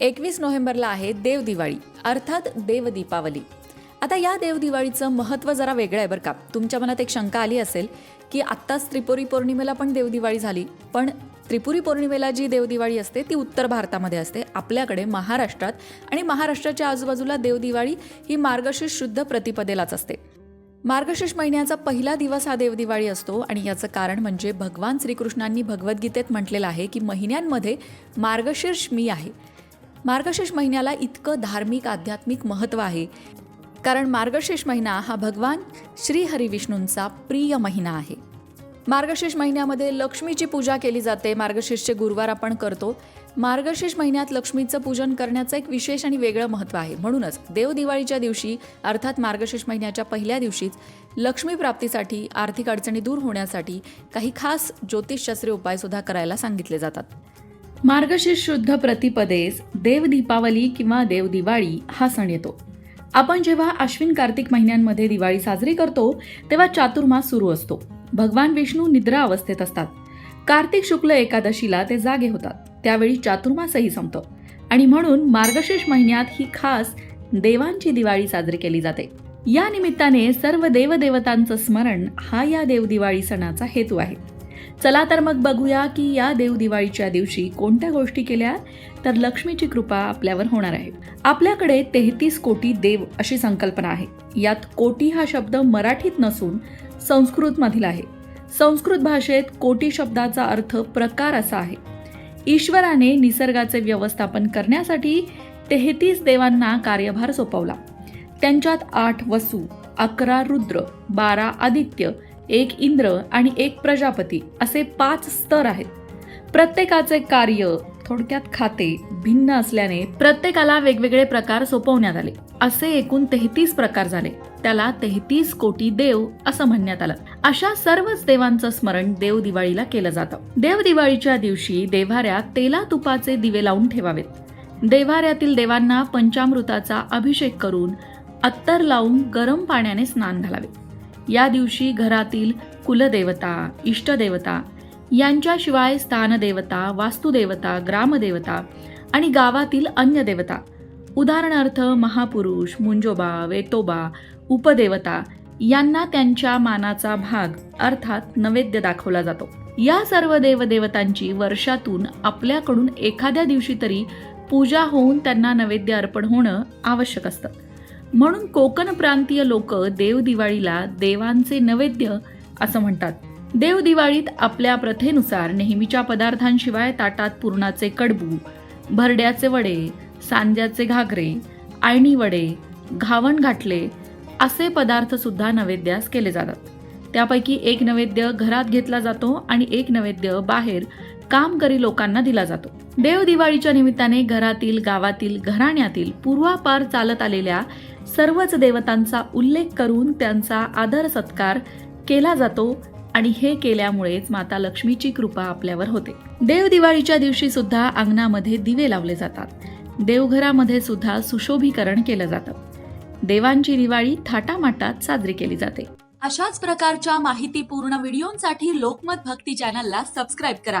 एकवीस नोव्हेंबरला आहे देव दिवाळी अर्थात देवदीपावली आता या देवदिवाळीचं महत्त्व जरा वेगळं आहे बरं का. तुमच्या मनात एक शंका आली असेल की आत्ताच त्रिपुरी पौर्णिमेला पण देवदिवाळी झाली पण त्रिपुरी पौर्णिमेला जी देवदिवाळी असते ती उत्तर भारतामध्ये असते आपल्याकडे महाराष्ट्रात आणि महाराष्ट्राच्या आजूबाजूला देवदिवाळी ही मार्गशीर्ष शुद्ध प्रतिपदेलाच असते. मार्गशीर्ष महिन्याचा पहिला दिवस हा देवदिवाळी असतो आणि याचं कारण म्हणजे भगवान श्रीकृष्णांनी भगवद्गीतेत म्हटलेलं आहे की महिन्यांमध्ये मार्गशीर्ष मी आहे. मार्गशीर्ष महिन्याला इतकं धार्मिक आध्यात्मिक महत्त्व आहे. कारण मार्गशीर्ष महिना हा भगवान श्रीहरिविष्णूंचा प्रिय महिना आहे. मार्गशीर्ष महिन्यामध्ये लक्ष्मीची पूजा केली जाते मार्गशीर्षचे गुरुवार आपण करतो. मार्गशीर्ष महिन्यात लक्ष्मीचं पूजन करण्याचं एक विशेष आणि वेगळं महत्त्व आहे. म्हणूनच देवदिवाळीच्या दिवशी अर्थात मार्गशीर्ष महिन्याच्या पहिल्या दिवशीच लक्ष्मी प्राप्तीसाठी आर्थिक अडचणी दूर होण्यासाठी काही खास ज्योतिषशास्त्रीय उपायसुद्धा करायला सांगितले जातात. मार्गशीर्ष शुद्ध प्रतिपदेस देव दीपावली किंवा देव दिवाळी हा सण येतो. आपण जेव्हा अश्विन कार्तिक महिन्यांमध्ये दिवाळी साजरी करतो तेव्हा चातुर्मास सुरू असतो. भगवान विष्णू निद्रा अवस्थेत असतात. कार्तिक शुक्ल एकादशीला ते जागे होतात. त्यावेळी चातुर्मासही संपतो. आणि म्हणून मार्गशीर्ष महिन्यात ही खास देवांची दिवाळी साजरी केली जाते. या निमित्ताने सर्व देवदेवतांचं स्मरण हा या देवदिवाळी सणाचा हेतू आहे. चला तर मग बघूया की या देवदिवाळीच्या दिवशी कोणत्या गोष्टी केल्या तर लक्ष्मीची कृपा आपल्यावर होणार आहे. आपल्याकडे तेहतीस कोटी देव अशी संकल्पना आहे. यात कोटी हा शब्द मराठीत नसून संस्कृतमधील आहे. संस्कृत भाषेत कोटी शब्दाचा अर्थ प्रकार असा आहे. ईश्वराने निसर्गाचे व्यवस्थापन करण्यासाठी तेहतीस देवांना कार्यभार सोपवला. त्यांच्यात आठ वसू अकरा रुद्र बारा आदित्य एक इंद्र आणि एक प्रजापती असे पाच स्तर आहेत. प्रत्येकाचे कार्य थोडक्यात खाते भिन्न असल्याने प्रत्येकाला वेगवेगळे प्रकार सोपवण्यात आले. असे एकूण तेहतीस प्रकार झाले. त्याला तेहतीस कोटी देव असं म्हणण्यात आलं. अशा सर्वच देवांचं स्मरण देव दिवाळीला केलं जातं. देव दिवाळीच्या दिवशी देव्हाऱ्या तेला तुपाचे दिवे लावून ठेवावेत. देव्हाऱ्यातील देवांना पंचामृताचा अभिषेक करून अत्तर लावून गरम पाण्याने स्नान घालावे. या दिवशी घरातील कुलदेवता इष्टदेवता यांच्याशिवाय स्थानदेवता वास्तुदेवता ग्रामदेवता आणि गावातील अन्य देवता उदाहरणार्थ महापुरुष मुंजोबा वेतोबा उपदेवता यांना त्यांच्या मानाचा भाग अर्थात नैवेद्य दाखवला जातो. या सर्व देवदेवतांची वर्षातून आपल्याकडून एखाद्या दिवशी तरी पूजा होऊन त्यांना नैवेद्य अर्पण होणं आवश्यक असतं. म्हणून कोकण प्रांतीय लोक देवदिवाळीला देवांचे नैवेद्य असं म्हणतात. देवदिवाळीत आपल्या प्रथेनुसार नेहमीच्या पदार्थांशिवाय ताटात पुरणाचे कडबू भरड्याचे वडे सांज्याचे घागरे आळणी वडे घावण घाटले असे पदार्थ सुद्धा नैवेद्यास केले जातात. त्यापैकी एक नैवेद्य घरात घेतला जातो आणि एक नैवेद्य बाहेर कामकरी लोकांना दिला जातो. देव दिवाळीच्या निमित्ताने घरातील गावातील घराण्यातील पूर्वापार चालत आलेल्या सर्वच देवतांचा उल्लेख करून त्यांचा आदर सत्कार केला जातो आणि हे केल्यामुळेच माता लक्ष्मीची कृपा आपल्यावर होते. देव दिवाळीच्या दिवशी सुद्धा अंगणामध्ये दिवे लावले जातात. देवघरामध्ये सुद्धा सुशोभीकरण केलं जातं. देवांची दिवाळी थाटामाटात साजरी केली जाते. अशाच प्रकारच्या माहितीपूर्ण व्हिडिओंसाठी लोकमत भक्ती चॅनलला सबस्क्राईब करा.